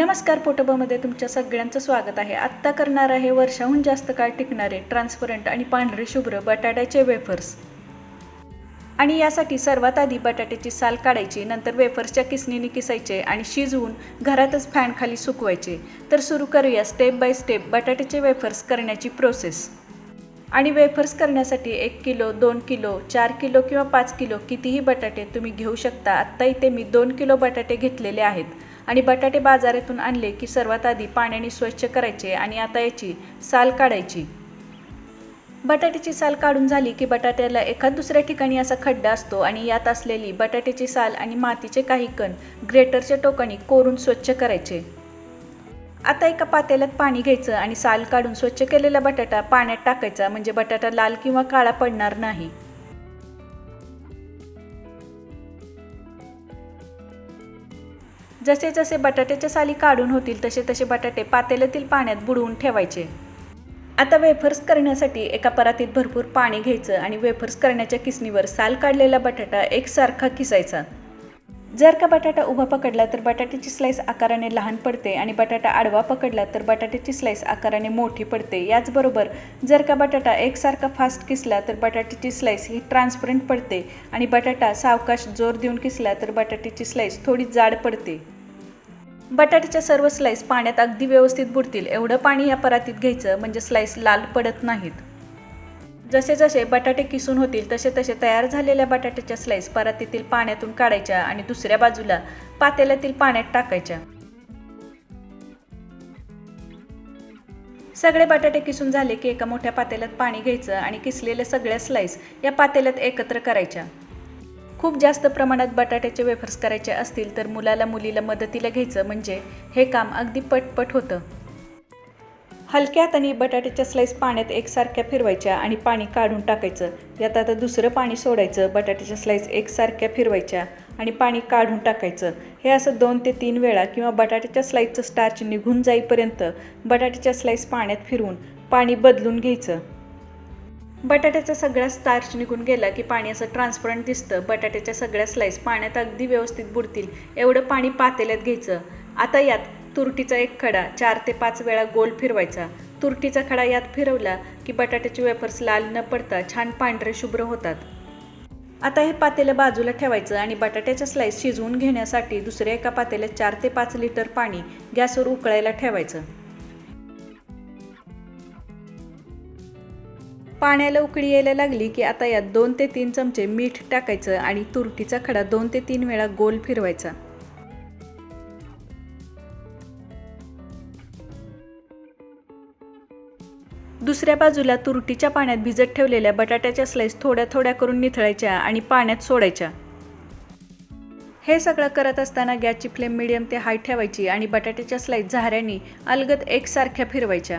नमस्कार पोटोबामध्ये तुमच्या सगळ्यांचं स्वागत आहे. आत्ता करणार आहे वर्षाहून जास्त काळ टिकणारे ट्रान्सपरंट आणि पांढरे शुभ्र बटाट्याचे वेफर्स. आणि यासाठी सर्वात आधी बटाट्याची साल काढायची नंतर वेफर्सच्या किसणीने किसायचे आणि शिजवून घरातच फॅनखाली सुकवायचे. तर सुरू करूया स्टेप बाय स्टेप बटाट्याचे वेफर्स करण्याची प्रोसेस आणि वेफर्स करण्यासाठी एक किलो दोन किलो चार किलो किंवा पाच किलो कितीही बटाटे तुम्ही घेऊ शकता. आत्ता इथे मी दोन किलो बटाटे घेतलेले आहेत. आणि बटाटे बाजारातून आणले की सर्वात आधी पाण्याने स्वच्छ करायचे आणि आता याची साल काढायची. बटाट्याची साल काढून झाली की बटाट्याला एखाद दुसऱ्या ठिकाणी असा खड्डा असतो आणि यात असलेली बटाट्याची साल आणि मातीचे काही कण ग्रेटरच्या टोकाने कोरून स्वच्छ करायचे. आता एका पातेल्यात पाणी घ्यायचं आणि साल काढून स्वच्छ केलेला बटाटा पाण्यात टाकायचा म्हणजे बटाटा लाल किंवा काळा पडणार नाही. जसे जसे बटाट्याच्या साली काढून होतील तसे तसे बटाटे पातेल्यातील पाण्यात बुडवून ठेवायचे. आता वेफर्स करण्यासाठी एका परातीत भरपूर पाणी घ्यायचं आणि वेफर्स करण्याच्या किसणीवर साल काढलेला बटाटा एकसारखा किसायचा. जर का बटाटा उभा पकडला तर बटाट्याची स्लाईस आकाराने लहान पडते आणि बटाटा आडवा पकडला तर बटाट्याची स्लाईस आकाराने मोठी पडते. याचबरोबर जर का बटाटा एकसारखा फास्ट किसला तर बटाट्याची स्लाईस ही ट्रान्सपरंट पडते आणि बटाटा सावकाश जोर देऊन किसला तर बटाट्याची स्लाईस थोडी जाड पडते. बटाट्याच्या सर्व स्लाईस पाण्यात अगदी व्यवस्थित बुडतील. एवढं पाणी या परातीत घ्यायचं म्हणजे स्लाईस लाल पडत नाहीत. जसे जसे बटाटे किसून होतील तसे तसे तयार झालेल्या बटाट्याच्या स्लाईस परातीतील पाण्यातून काढायच्या आणि दुसऱ्या बाजूला पातेल्यातील पाण्यात टाकायच्या. सगळे बटाटे किसून झाले की एका मोठ्या पातेल्यात पाणी घ्यायचं आणि किसलेल्या सगळ्या स्लाईस या पातेल्यात एकत्र करायच्या. खूप जास्त प्रमाणात बटाट्याचे वेफर्स करायचे असतील तर मुलाला मुलीला मदतीला घ्यायचं म्हणजे हे काम अगदी पटपट होतं. हलक्या हाताने बटाट्याच्या स्लाईस पाण्यात एकसारख्या फिरवायच्या आणि पाणी काढून टाकायचं. यात आता दुसरं पाणी सोडायचं बटाट्याच्या स्लाईस एकसारख्या फिरवायच्या आणि पाणी काढून टाकायचं. हे असं दोन ते तीन वेळा किंवा बटाट्याच्या स्लाईसचं स्टार्च निघून जाईपर्यंत बटाट्याच्या स्लाईस पाण्यात फिरवून पाणी बदलून घ्यायचं. बटाट्याचा सगळा स्टार्च निघून गेला की पाणी असं ट्रान्सपरंट दिसतं. बटाट्याच्या सगळ्या स्लाईस पाण्यात अगदी व्यवस्थित बुडतील. एवढं पाणी पातेल्यात घ्यायचं. आता यात तुरटीचा एक खडा चार ते पाच वेळा गोल फिरवायचा. तुरटीचा खडा यात फिरवला की बटाट्याचे वेफर्स लाल न पडता छान पांढरे शुभ्र होतात. आता हे पातेलं बाजूला ठेवायचं आणि बटाट्याच्या स्लाईस शिजवून घेण्यासाठी दुसऱ्या एका पातेल्यात चार ते पाच लिटर पाणी गॅसवर उकळायला ठेवायचं. पाण्याला उकळी यायला लागली की आता यात दोन ते तीन चमचे मीठ टाकायचं आणि तुरटीचा खडा दोन ते तीन वेळा गोल फिरवायचा. दुसऱ्या बाजूला तुरटीच्या पाण्यात भिजत ठेवलेल्या बटाट्याच्या स्लाईस थोड्या थोड्या करून निथळायच्या आणि पाण्यात सोडायच्या. हे सगळं करत असताना गॅसची फ्लेम मिडियम ते हाय ठेवायची आणि बटाट्याच्या स्लाईस झाऱ्याने अलगद एकसारख्या फिरवायच्या.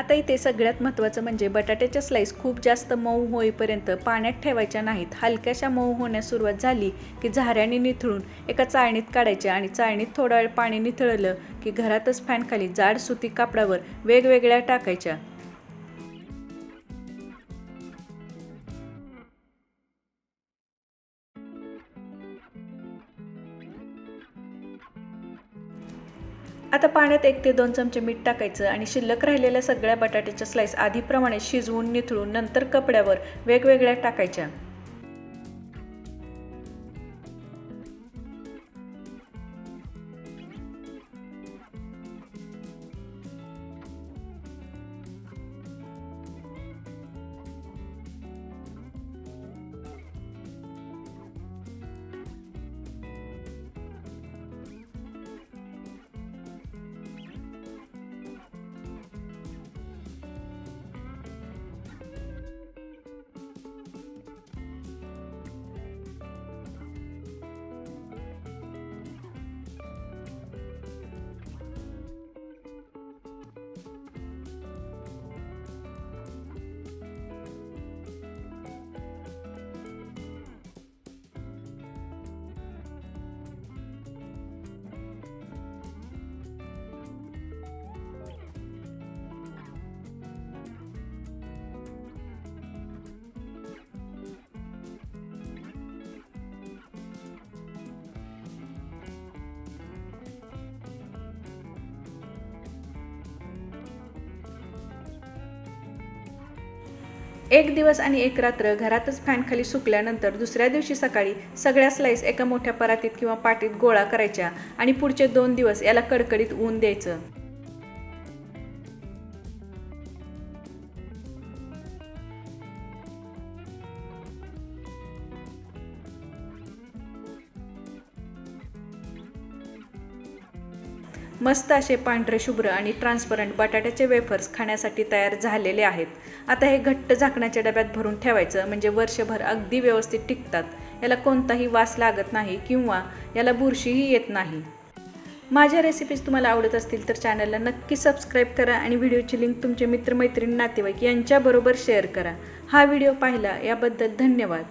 आता इथे सगळ्यात महत्त्वाचं म्हणजे बटाट्याच्या स्लाईस खूप जास्त मऊ होईपर्यंत पाण्यात ठेवायच्या नाहीत. हलक्याशा मऊ होण्यास सुरुवात झाली की झाऱ्याने निथळून एका चाळणीत काढायच्या आणि चाळणीत थोडा वेळ पाणी निथळलं की घरातच फॅनखाली जाड सुती कापडावर वेगवेगळ्या टाकायच्या. आता पाण्यात एक ते दोन चमचे मीठ टाकायचं आणि शिल्लक राहिलेल्या सगळ्या बटाट्याच्या स्लाईस आधीप्रमाणे शिजवून निथळून नंतर कपड्यावर वेगवेगळ्या टाकायच्या. एक दिवस आणि एक रात्र घरातच फॅनखाली सुकल्यानंतर दुसऱ्या दिवशी सकाळी सगळ्या स्लाईस एका मोठ्या परातीत किंवा पाटीत गोळा करायच्या आणि पुढचे दोन दिवस याला कडकडीत ऊन द्यायचं. मस्त असे पांढरे शुभ्र आणि ट्रान्सपरंट बटाट्याचे वेफर्स खाण्यासाठी तयार झालेले आहेत. आता हे घट्ट झाकण्याच्या डब्यात भरून ठेवायचं म्हणजे वर्षभर अगदी व्यवस्थित टिकतात. याला कोणताही वास लागत नाही किंवा याला बुरशीही येत नाही. माझ्या रेसिपीज तुम्हाला आवडत असतील तर चॅनलला नक्की सबस्क्राईब करा आणि व्हिडिओची लिंक तुमचे मित्रमैत्रिणी नातेवाईक यांच्याबरोबर शेअर करा. हा व्हिडिओ पाहिला याबद्दल धन्यवाद.